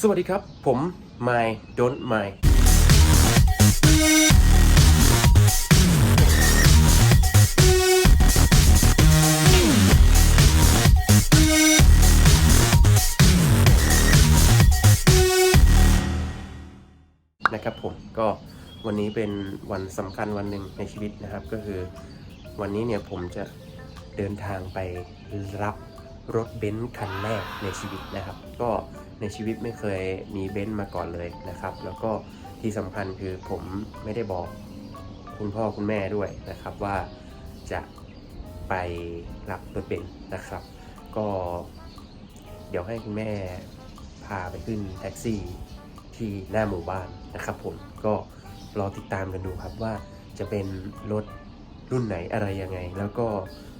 สวัสดีครับ ผม My Don't My นะครับผมก็วันนี้เป็นวันสำคัญวันหนึ่งในชีวิตนะครับ ก็คือวันนี้เนี่ยผมจะเดินทางไปรับรถเบนซ์คันแรกในชีวิตนะครับ ก็ ในชีวิตไม่เคยมีเบนซ์มาก่อนเลยนะครับ แล้วก็ที่สำคัญคือผมไม่ได้บอกคุณพ่อคุณแม่ด้วยนะครับว่าจะไปรับรถเบนซ์นะครับ ก็เดี๋ยวให้คุณแม่พาไปขึ้นแท็กซี่ที่หน้าหมู่บ้านนะครับ ผมก็รอติดตามกันดูครับว่าจะเป็นรถรุ่นไหนอะไรยังไง แล้วก็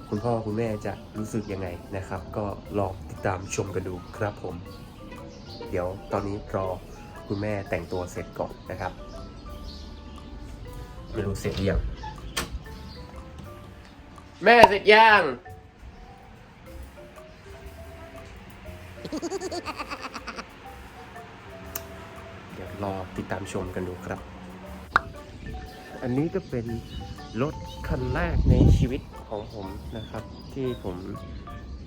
คุณพ่อคุณแม่จะรู้สึกยังไงนะครับ ก็ลองติดตามชมกันดูครับผม เดี๋ยวตอนนี้รอคุณแม่แต่งตัวเสร็จก่อนนะครับไม่รู้เสร็จหรือยังแม่เสร็จยังเดี๋ยวรอติดตามชมกันดูครับ อันนี้ก็เป็นรถคันแรกในชีวิตของผมนะครับ ที่ผม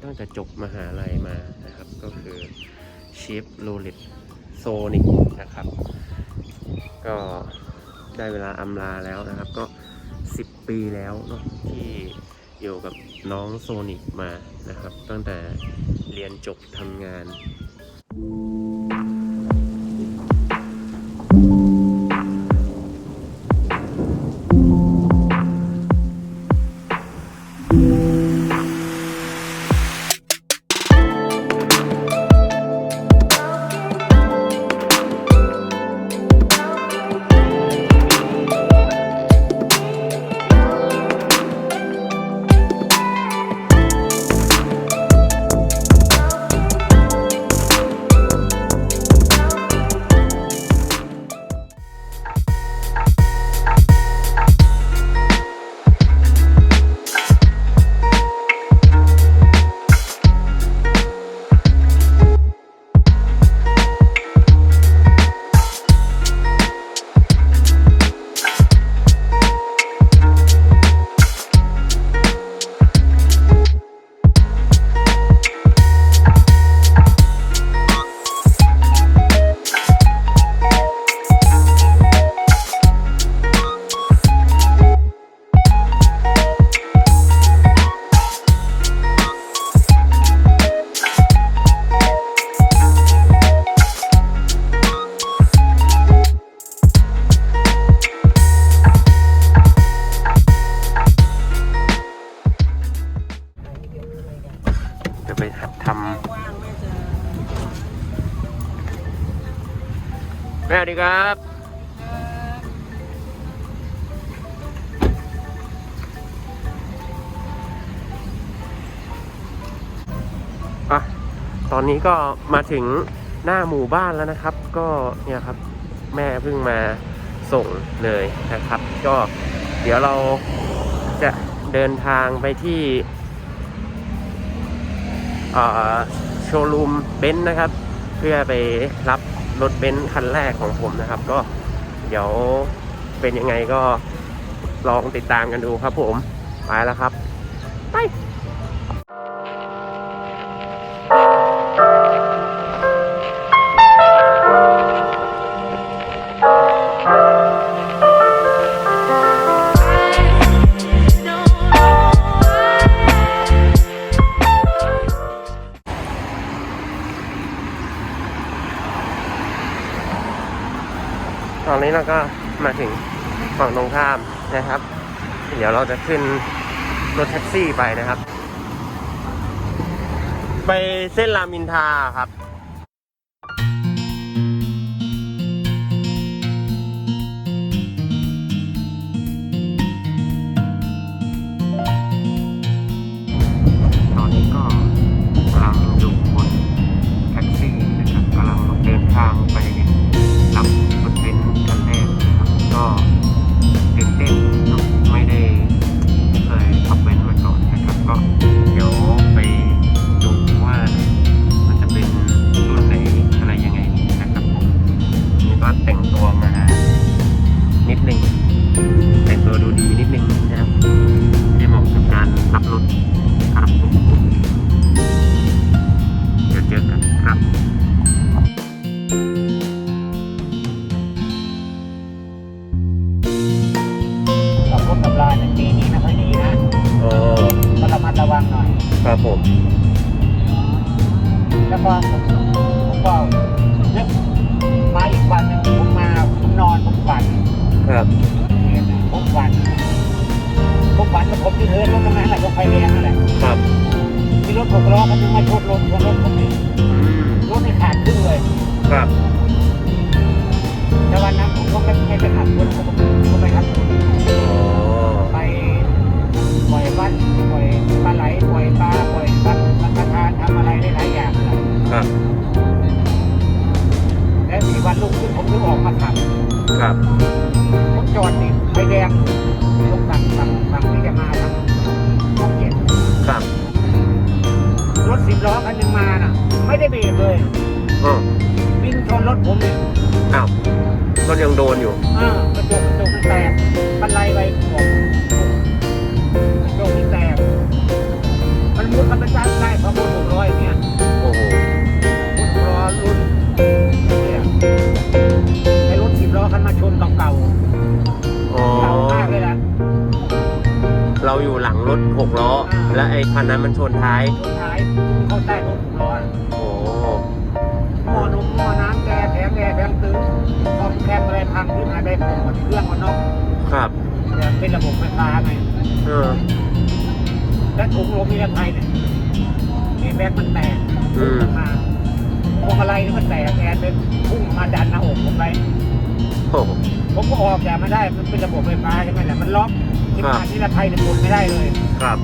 ตั้งแต่จบมหาลัยมานะครับ ก็คือเชฟโรเลตโซนิกนะครับ ก็ได้เวลาอำลาแล้วนะครับ ก็ 10 ปีแล้วเนาะที่อยู่กับน้องโซนิกมานะครับ ตั้งแต่เรียนจบทำงานจะ อนนี้ก็มาถึงหน้าหมู่บ้านแล้วนะครับ ก็เนี่ยครับแม่เพิ่งมาส่งเลยนะครับ ก็เดี๋ยวเราจะเดินทางไปที่โชว์รูมเบนซ์นะครับ เพื่อไปรับรถเบนซ์คันแรกของผมนะครับ ก็เดี๋ยวเป็นยังไงก็ลองติดตามกันดูครับผม ไปแล้วครับ ไป เราก็มาถึงฝั่งตรงข้ามนะครับ เดี๋ยวเราจะขึ้นรถแท็กซี่ไปนะครับ ไปเส้นรามินทาครับตอนนี้ก็กำลังดูบนแท็กซี่นะครับกำลังเดินทาง ก็ อ๋อวิ่งชนรถผมเนี่ยอ้าวก็ยังโดนอยู่เออกระจกกระจกมันแตกบันไดไปบอกกระจกมันแตกมันมุดมันไปจ้างได้เพราะมุดหกร้อยเนี่ยโอ้โหมุดหกล้อรุ่นเนี่ยไอ้รถสิบล้อคันมาชนเก่าอ๋อๆเก่ามากเลยนะเราอยู่หลังรถหกล้ออ่าและไอ้คันนั้นมันชนท้ายชนท้ายเข้าใต้รถ งขึ้นหายไปหมดเครื่องมันนอกครับเนี่ยเป็นระบบไฟฟ้าไงเออและถุงลมนิรภัยเนี่ยมีแบ็คมันแตกอืมมาพวงอะไรนี่มันแตกแอนเป็นพุ่งมาดันหน้าอกผมไปโอ้โหผมก็ออกจากมาได้มันเป็นระบบไฟฟ้าใช่ไหมแหละมันล็อกที่ครับผ่านนิรภัยเนี่ยหมุนไม่ได้เลย ครับ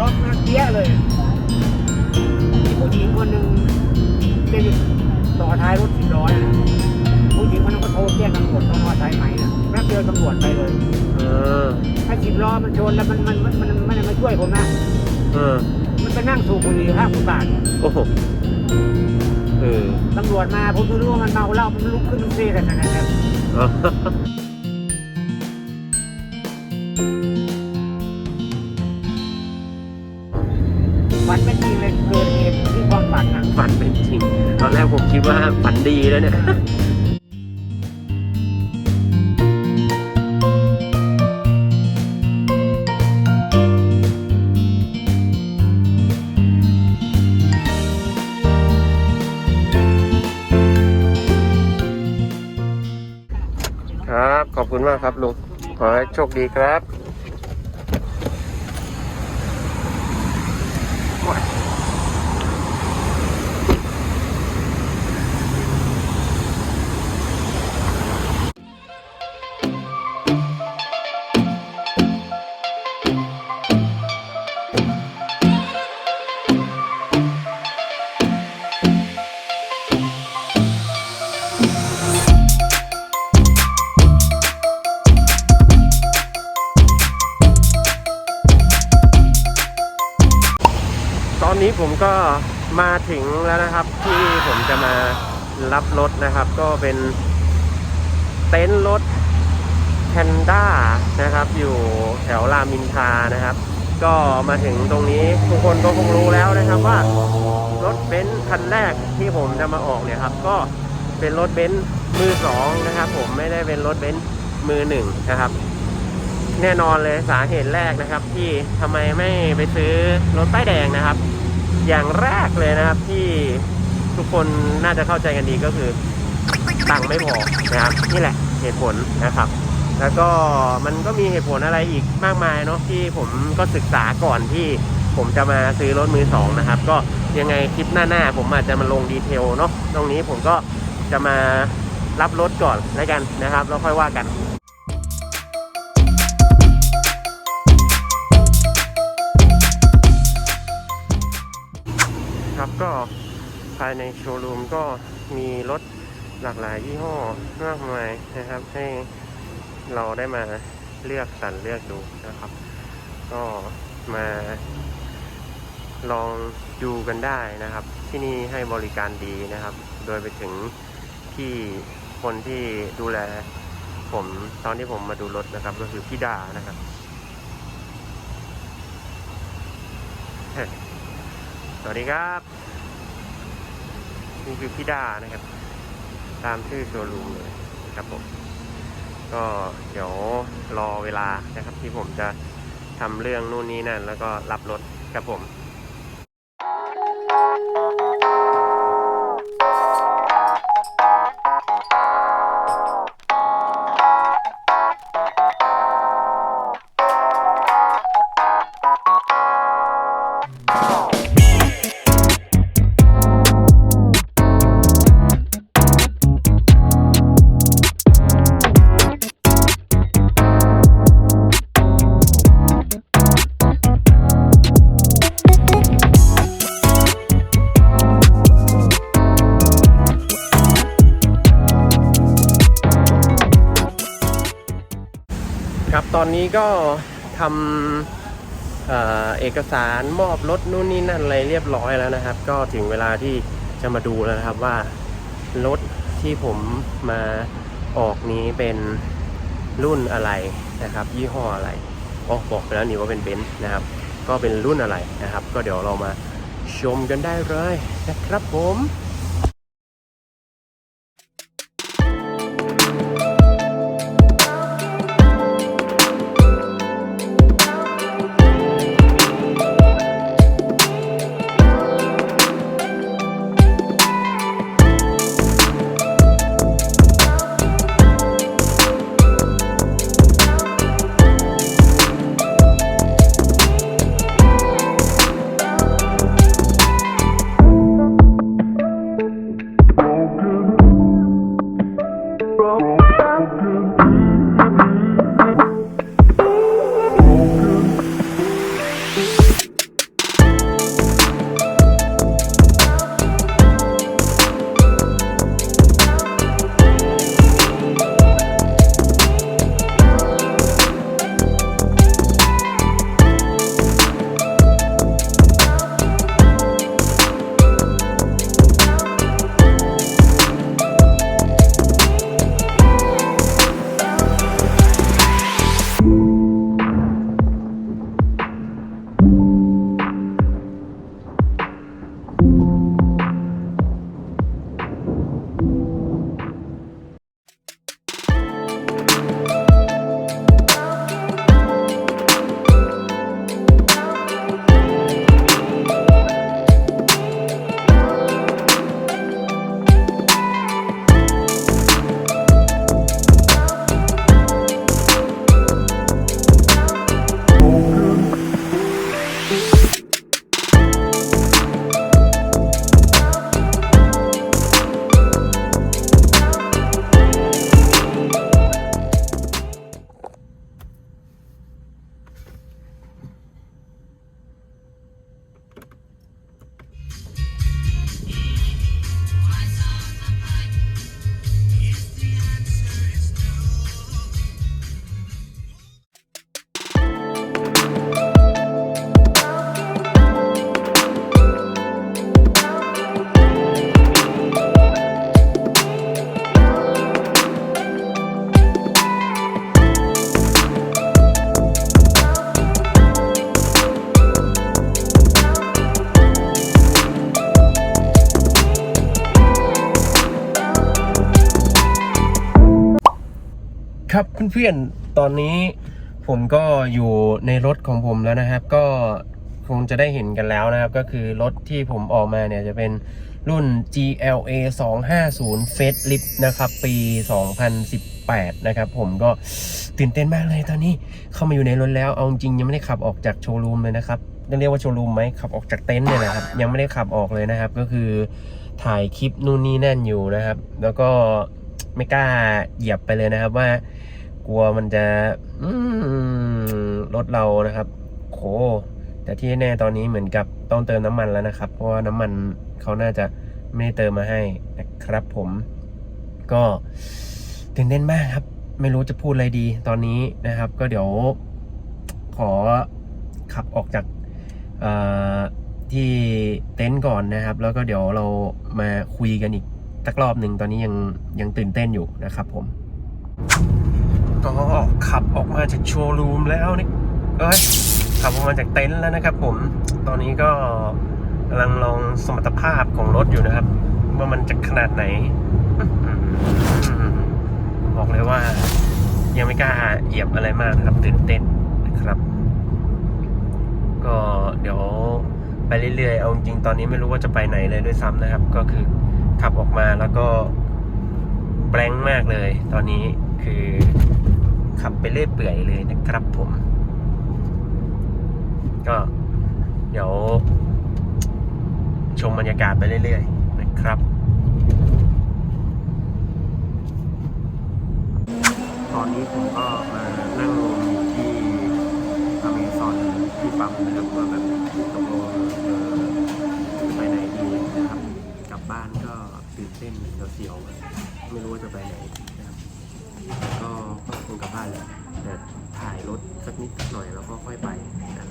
ล็อกนั่นเตี้ยเลย มีผู้หญิงคนหนึ่งจะอยู่ต่อท้ายรถสิบล้อนะ ผู้หญิงคนนั้นก็โทรแจ้งตำรวจตำรวจสายไหมนะแป๊บเดียวตำรวจไปเลยเออถ้าสิบล้อมันชนแล้วมันมันมันมันมันไม่ได้มาช่วยผมนะ เออ มันไปนั่งสูบบุหรี่ข้างฟุตบาทโอ้โหเออตำรวจมาผมก็รู้ว่ามันเมาเหล้ามันลุกขึ้นมันเซ่กันนะครับอ๋อฝันเป็นจริงเลยเกิดเหตุที่ความฝันอะฝันเป็นจริง ตอนแรกผมคิดว่าฝันดีแล้วเนี่ย คุณมากครับลุง ขอให้โชคดีครับ ถึงแล้วนะครับ ที่ผมจะมารับรถนะครับ ก็เป็นเต็นท์รถแพนด้านะครับ อยู่แถวรามินทานะครับ ก็มาถึงตรงนี้ทุกคนก็คงรู้แล้วนะครับว่ารถเบนซ์คันแรกที่ผมจะมาออกเนี่ยครับ ก็เป็นรถเบนซ์มือสองนะครับ ผมไม่ได้เป็นรถเบนซ์มือหนึ่งนะครับ แน่นอนเลยสาเหตุแรกนะครับ ที่ทำไมไม่ไปซื้อรถป้ายแดงนะครับ อย่างแรกเลยนะครับที่ทุกคนน่าจะเข้าใจกันดีก็คือตังค์ไม่พอนะครับนี่แหละเหตุผลนะครับ แล้วก็มันก็มีเหตุผลอะไรอีกมากมายเนาะที่ผมก็ศึกษาก่อนที่ผมจะมาซื้อรถมือสองนะครับ ก็ยังไงคลิปหน้าๆผมอาจจะมาลงดีเทลเนาะตรงนี้ผมก็จะมารับรถก่อนแล้วกันนะครับ แล้วค่อยว่ากัน ครับก็ภายในโชว์รูมก็มีรถหลากหลายยี่ห้อมากมายนะครับ ให้เราได้มาเลือกสรรเลือกดูนะครับ ก็มาลองดูกันได้นะครับ ที่นี่ให้บริการดีนะครับ โดยไปถึงที่คนที่ดูแลผมตอนที่ผมมาดูรถนะครับ ก็คือพี่ดานะครับ วัสดีครับนี่คือพี่ดานะครับ ตามชื่อโชว์รูมเลยครับผม ก็เดี๋ยวรอเวลานะครับ ที่ผมจะทำเรื่องนู่นนี่นั่น แล้วก็รับรถครับผม นี้ก็ทำเอ่อเอกสารมอบรถนู่นนี่นั่นอะไรเรียบร้อยแล้วนะครับ ก็ถึงเวลาที่จะมาดูแล้วนะครับว่ารถที่ผมมาออกนี้เป็นรุ่นอะไรนะครับ ยี่ห้ออะไรอ๋อบอกไปแล้วนี่ว่าเป็นเบนซ์นะครับ ก็เป็นรุ่นอะไรนะครับ ก็เดี๋ยวเรามาชมกันได้เลยนะครับผม ครับเพื่อนๆตอนนี้ผมก็อยู่ในรถของผมแล้วนะครับ ก็คงจะได้เห็นกันแล้วนะครับ ก็คือรถที่ผมออกมาเนี่ยจะเป็นรุ่น GLA 250 Facelift นะครับ ปี 2018 นะครับผมก็ตื่นเต้นมากเลยตอนนี้เข้ามาอยู่ในรถแล้ว เอาจริงยังไม่ได้ขับออกจากโชว์รูมเลยนะครับเรียกว่าโชว์รูมไหมขับออกจากเต็นท์เนี่ยนะครับ ยังไม่ได้ขับออกเลยนะครับ ก็คือถ่ายคลิปนู่นนี่นั่นอยู่นะครับ แล้วก็ไม่กล้าเหยียบไปเลยนะครับว่า กลัวมันจะรถเรานะครับโหแต่ที่แน่ตอนนี้เหมือนกับต้องเติมน้ำมันแล้วนะครับ เพราะว่าน้ำมันเขาน่าจะไม่ได้เติมมาให้นะครับ ผมก็ตื่นเต้นมากครับ ไม่รู้จะพูดอะไรดีตอนนี้นะครับ ก็เดี๋ยวขอขับออกจากที่เต็นท์ก่อนนะครับ แล้วก็เดี๋ยวเรามาคุยกันอีกสักรอบหนึ่งตอนนี้ยังยังตื่นเต้นอยู่นะครับผม ก็ขับออกมาจากโชว์รูมแล้วนี่เอ้ยขับออกมาจากเต็นท์แล้วนะครับผม ตอนนี้ก็กำลังลองสมรรถภาพของรถอยู่นะครับ ว่ามันจะขนาดไหน บอกเลยว่า ยังไม่กล้าเหยียบอะไรมากนะครับตื่นเต้นนะครับ ก็เดี๋ยวไปเรื่อยๆ เอาจริงๆตอนนี้ไม่รู้ว่าจะไปไหนเลยด้วยซ้ำนะครับ ก็คือขับออกมาแล้วก็แบงค์มากเลย ตอนนี้คือ ขับไปเรื่อยเปื่อยเลยนะครับผม ก็เดี๋ยว ชมบรรยากาศไปเรื่อยๆ นะครับ ตอนนี้ผมก็มานั่งลงอยู่ที่อเมซอนที่ปั๊มนะครับว่าแบบตกลงเออไปไหนดีนะครับ กลับบ้านก็ตื่นเต้นเสียวๆไม่รู้ว่าจะไปไหน นะครับก็ก็คงกลับบ้านแล้วแต่ถ่ายรถสักนิดสักหน่อยแล้วก็ค่อยไปนะ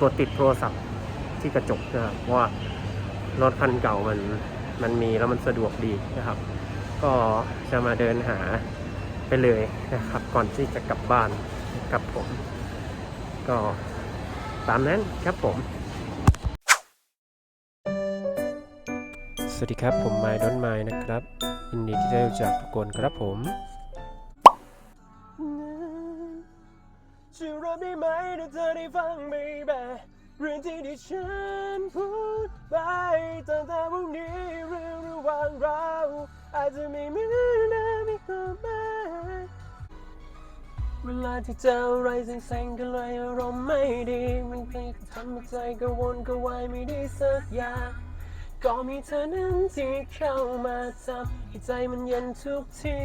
ตัวติดโทรศัพท์ที่กระจกนะครับเพราะว่ารถคันเก่ามันมันมีแล้วมันสะดวกดีนะครับ ก็จะมาเดินหาไปเลยนะครับ ก่อนที่จะกลับบ้านกับผม ก็ตามนั้นครับผม สวัสดีครับผมไมดอนไมนะครับยินดีที่ได้รู้จักทุกคนครับผม รับได้ไหมถ้าเธอได้ฟังไม่แบเรื่องที่ที่ฉันพูดไปตั้งแต่วันนี้เรื่องระหว่างเราอาจจะไม่เหมือนเดิมอีกต่อไปเวลาที่เจออะไรเซ็งๆก็เลยอารมณ์ไม่ดี มันเพียงทำให้ใจกระวนกระวายไม่ได้สักอย่างก็มีเธอนั้นที่เข้ามาทำให้ใจมันเย็นทุกที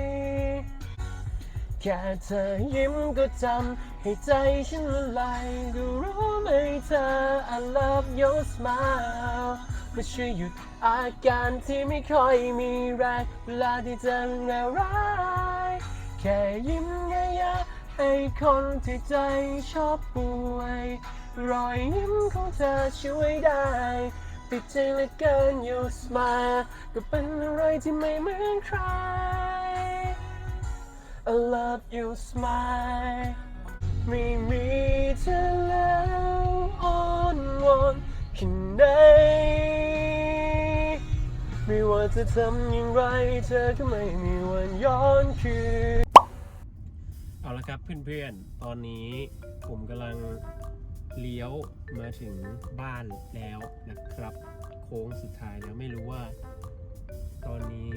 แค่เธอยิ้มก็ทำให้ใจฉันละลายก็รู้ไหมเธอ I love your smile ไม่ช่วยหยุดอาการที่ไม่ค่อยมีแรงเวลาที่เจอเรื่องร้ายแค่ยิ้มแย่ๆให้คนที่ใจชอบป่วย รอยยิ้มของเธอช่วยได้ติดใจเหลือเกิน your smile ก็เป็นอะไรที่ไม่เหมือนใคร I love you smile ไม่มีเธอแล้วอ่อนวอนแค่ไหนไม่ว่าจะทำอย่างไรเธอก็ไม่มีวันย้อนคืนเอาละครับเพื่อนๆ ตอนนี้ผมกำลังเลี้ยวมาถึงบ้านแล้วนะครับ โค้งสุดท้ายแล้วไม่รู้ว่า ตอนนี้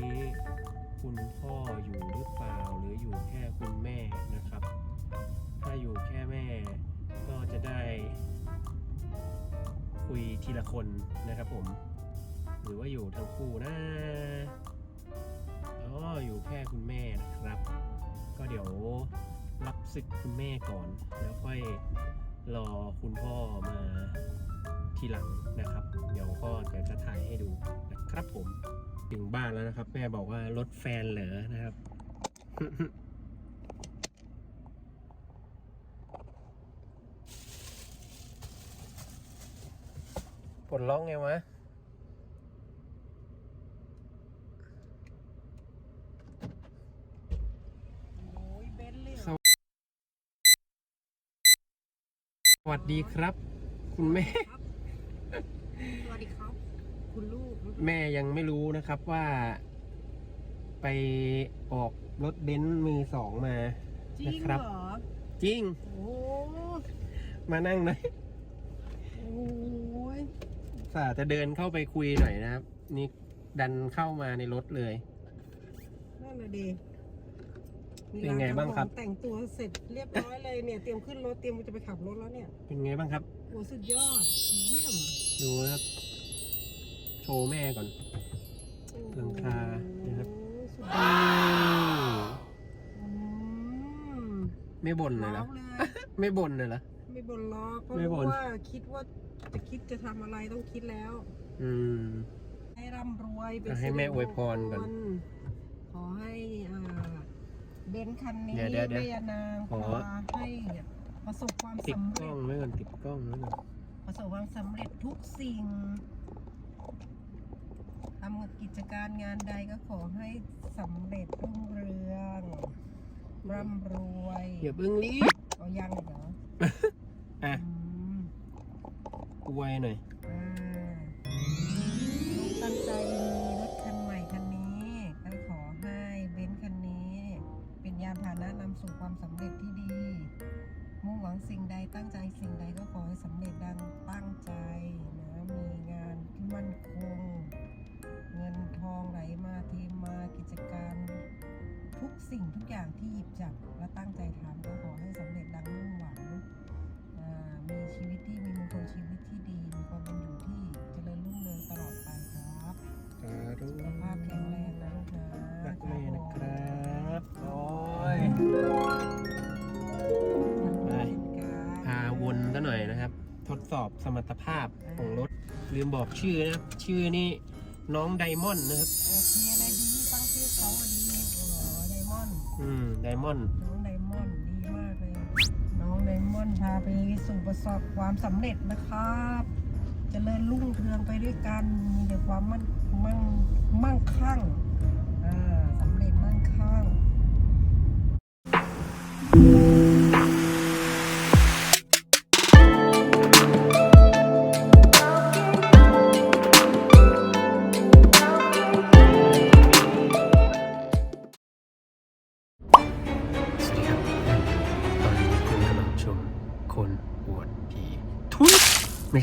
คุณพ่ออยู่หรือเปล่าหรืออยู่แค่คุณแม่นะครับ ถ้าอยู่แค่แม่ก็จะได้ คุยทีละคนนะครับผม หรือว่าอยู่ทั้งคู่นะอ๋ออยู่แค่คุณแม่นะครับ ก็เดี๋ยวรับศึกคุณแม่ก่อน แล้วค่อยรอคุณพ่อมาทีหลังนะครับ เดี๋ยวก็เดี๋ยวจะถ่ายให้ดูนะครับผม ถึงบ้านแล้วนะครับ แม่บอกว่ารถแฟนเหรอนะครับ ปลดล็อกไงวะสวัสดีครับ คุณแม่ สวัสดีครับ คุณลูกแม่ยังไม่รู้นะครับว่า ไปออกรถเบนซ์มือสองมาจริงนะครับเหรอจริงโอ้มานั่งหน่อยโอ้ยสาจะเดินเข้าไปคุยหน่อยนะครับ นี่ดันเข้ามาในรถเลย นั่นน่ะดีเป็นไงบ้างครับ แต่งตัวเสร็จเรียบร้อยเลยเนี่ย เตรียมขึ้นรถเตรียมจะไปขับรถแล้วเนี่ยเป็นไงบ้างครับ โอ้สุดยอด เยี่ยม ดูนะครับ โชว์แม่ก่อนหลังคานะครับโอ้สุดยอือดมอืมไม่บ่นเลยเหรว้าอวเลยไม่บ่นเลยเหรอไม่บ่นล้อกเพราะไม่บ่นว่าคิดว่าจะคิดจะทำอะไรต้องคิดแล้วออืม ให้ร่ำรวยเป็นอะให้แม่อวยพรก่อนขอให้อ่าเบนซ์คันนี้เดี๋ยวเดี๋ยวเดี๋ยวแม่ยานางขขออให้ประสบความติดสำกล้เร็อจงไว้ก่อนติดกล้องไว้ก่อนประสบความสำเร็จทุกสิ่ง ทำกิจการงานใดก็ขอให้สำเร็จรุ่งเรืองร่ำรวยอย่าเพิ่งรีบเอายังเหรออะอืมอวยหน่อย อ่าตั้งใจมีรถคันใหม่คันนี้ก็ขอให้เบนซ์คันนี้ เป็นยานพาหนะนำสู่ความสำเร็จที่ดี มุ่งหวังสิ่งใดตั้งใจสิ่งใดก็ขอให้สำเร็จดังตั้งใจนะมีงานที่มั่นคง เงินทองไหลมาเทมากิจการ ทุกสิ่งทุกอย่างที่หยิบจับและตั้งใจทำก็ขอให้สำเร็จดังมุ่งหวังอ่ามีชีวิตที่มีมงคลชีวิตที่ดีมีความเป็นอยู่ที่เจริญรุ่งเรืองตลอดไปครับสาธุสุขภาพแข็งแรงนะลูกนะรักแม่นะครับโอ้ยไปพาวนซะหน่อยนะครับ ทดสอบสมรรถภาพของรถลืมบอกชื่อนะครับชื่อนี่ น้องไดมอนด์นะครับ โอเคเลยดีตั้งชื่อเขาอะดีโอ้โหไดมอนด์อืม ไดมอนด์น้องไดมอนด์ดีมากเลย น้องไดมอนด์พาไปสู่ประสบความสำเร็จนะครับจเจริญรุ่งเรืองไปด้วยกัน มีแต่ความมั่นมั่งมั่งคั่ง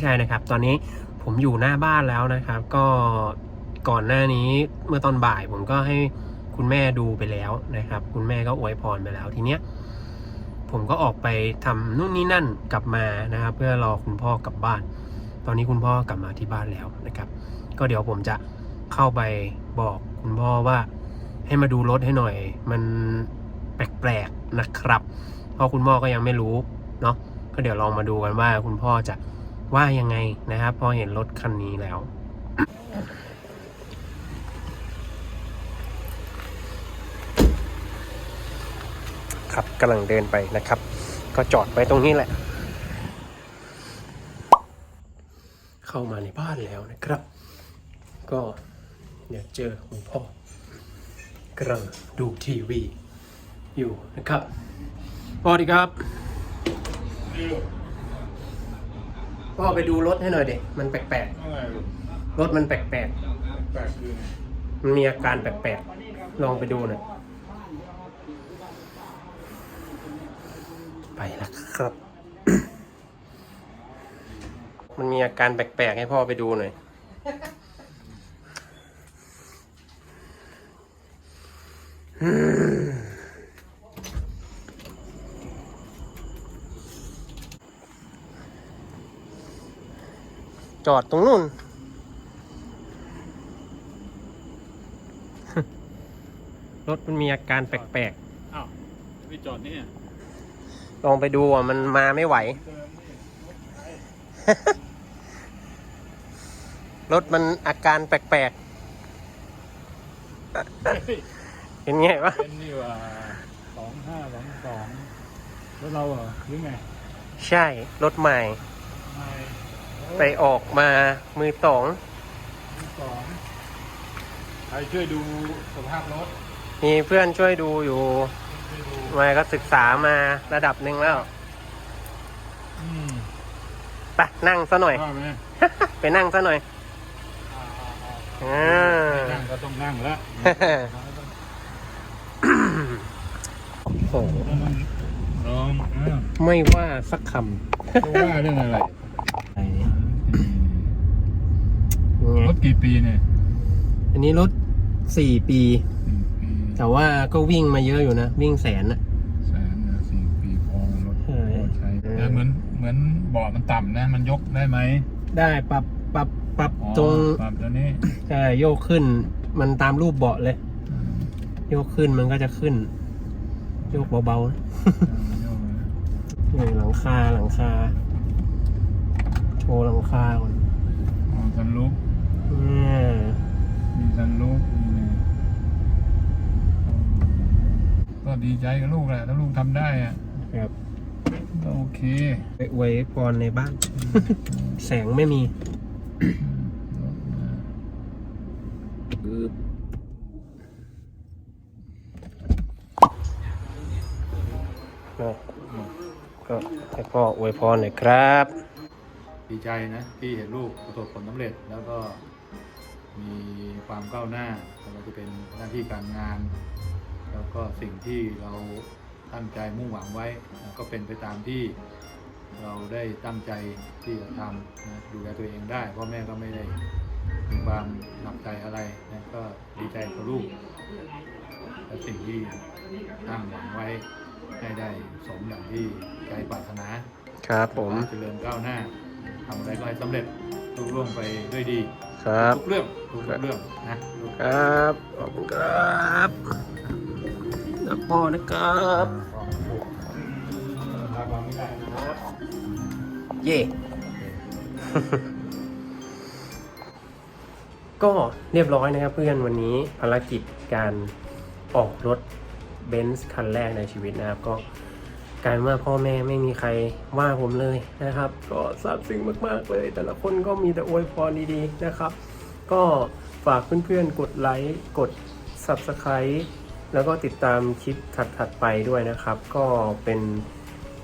ใช่นะครับ ตอนนี้ผมอยู่หน้าบ้านแล้วนะครับ ก็ก่อนหน้านี้เมื่อตอนบ่ายผมก็ให้คุณแม่ดูไปแล้วนะครับ คุณแม่ก็อวยพรไปแล้วทีเนี้ยผมก็ออกไปทำนู่นนี่นั่นกลับมานะครับ เพื่อรอคุณพ่อกลับบ้าน ตอนนี้คุณพ่อกลับมาที่บ้านแล้วนะครับ ก็เดี๋ยวผมจะเข้าไปบอกคุณพ่อว่าให้มาดูรถให้หน่อย มันแปลกๆนะครับ เพราะคุณพ่อก็ยังไม่รู้เนาะก็เดี๋ยวลองมาดูกันว่าคุณพ่อจะ ว่ายังไงนะครับ พอเห็นรถคันนี้แล้ว ครับกำลังเดินไปนะครับ ก็จอดไว้ตรงนี้แหละ เข้ามาในบ้านแล้วนะครับ ก็เดี๋ยวเจอคุณพ่อกำลังดูทีวีอยู่นะครับพ่อดีครับ พ่อไปดูรถให้หน่อยเด็มันแปลกๆรถมันแปลกแปลกคือไงๆ มันมีอาการแปลกๆ ลองไปดูหน่อย ไปแล้วครับ มันมีอาการแปลกๆ ให้พ่อไปดูหน่อย จอดตรงนู้นรถมันมีอาการแปลกอ้าวไปจอดเนี่ยๆลองไปดูอะมันมาไม่ไหวรถมันอาการแปลกๆเป็นไงวะ เป็นนี่ว่าสองห้าสองสองแล้วเราเหรอหรือไงใช่ รถใหม่ ไม่ไปออกมามือสองสองใครช่วยดูสภาพรถมีเพื่อนช่วยดูอยู่ช่วยดูมาก็ศึกษามาระดับหนึ่งแล้วอืมไปนั่งซะหน่อย ว่าไหมไปนั่งซะหน่อยอ่าอ่าอ่าอ่านั่งก็ต้องนั่งแล้วโอ้โหลองอ้าวไม่ว่าสักคจะว่าเรื่องอะไรำ ร ถกี่ปีเนี่ยอันนี้รถสี่ปี สี่ปีแต่ว่าก็วิ่งมาเยอะอยู่นะ วิ่งแสนอะ แสนนะสี่ปีพอรถพอใช้แต่เหมือนเหมือนเบาะมันต่ำนะ มันยกได้ไหมได้ปรับปรับปรับอ๋อตรงปรับตัวนี้ใช่โยกขึ้น มันตามรูปเบาะเลย อืมโยกขึ้นมันก็จะขึ้น โยกเบาๆนะโยกเลยนี่หลังคาหลังคา โชว์หลังคาก่อนอ๋อสันลุกเนี่ย มีสันลูกมีนะก็ดีใจกับลูกแหละ ถ้าลูกทำได้อะครับ ก็โอเค ไปอวยพรในบ้าน แสงไม่มีก็ก็ให้พ่ออวยพรหน่อยครับ ดีใจนะที่เห็นลูกประสบผลสำเร็จแล้วก็ มีความก้าวหน้าไม่ว่าจะเป็นหน้าที่การงาน แล้วก็สิ่งที่เราตั้งใจมุ่งหวังไว้นะก็เป็นไปตามที่เราได้ตั้งใจที่จะทำนะดูแลตัวเองได้พ่อแม่ก็ไม่ได้มีความหนักใจอะไรนะก็ดีใจกับลูกและสิ่งที่ตั้งหวังไว้ให้ได้สมอย่างที่ใจปรารถนาครับผมเจริญก้าวหน้าทำอะไรก็ให้สำเร็จลุล่วงไปด้วยดี ครับทุกเรื่องทุกเรื่องนะลูกครับขอบคุณครับแล้วพ่อนะครับทำไม่ได้นะครับเย่ก็เรียบร้อยนะครับเพื่อนวันนี้ภารกิจการออกรถเบนซ์คันแรกในชีวิตนะครับก็ กลารว่าพ่อแม่ไม่มีใครว่าผมเลยนะครับ ก็ซาบซึ้งมาก ๆ เลย แต่ละคนก็มีแต่อวยพรดีๆนะครับ ก็ฝากเพื่อนๆ กดไลค์กด Subscribe แล้วก็ติดตามคลิปถัดๆไปด้วยนะครับ ก็เป็น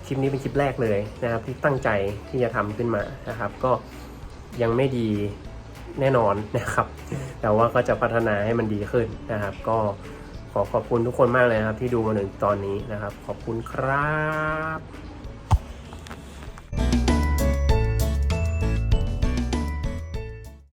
คลิปนี้เป็นคลิปแรกเลยนะครับ ที่ตั้งใจที่จะทำขึ้นมานะครับ ก็ยังไม่ดีแน่นอนนะครับ แต่ว่าก็จะพัฒนาให้มันดีขึ้นนะครับ ก็ ขอขอบคุณทุกคนมากเลยนะครับ ที่ดูมาถึงตอนนี้นะครับ ขอบคุณครับ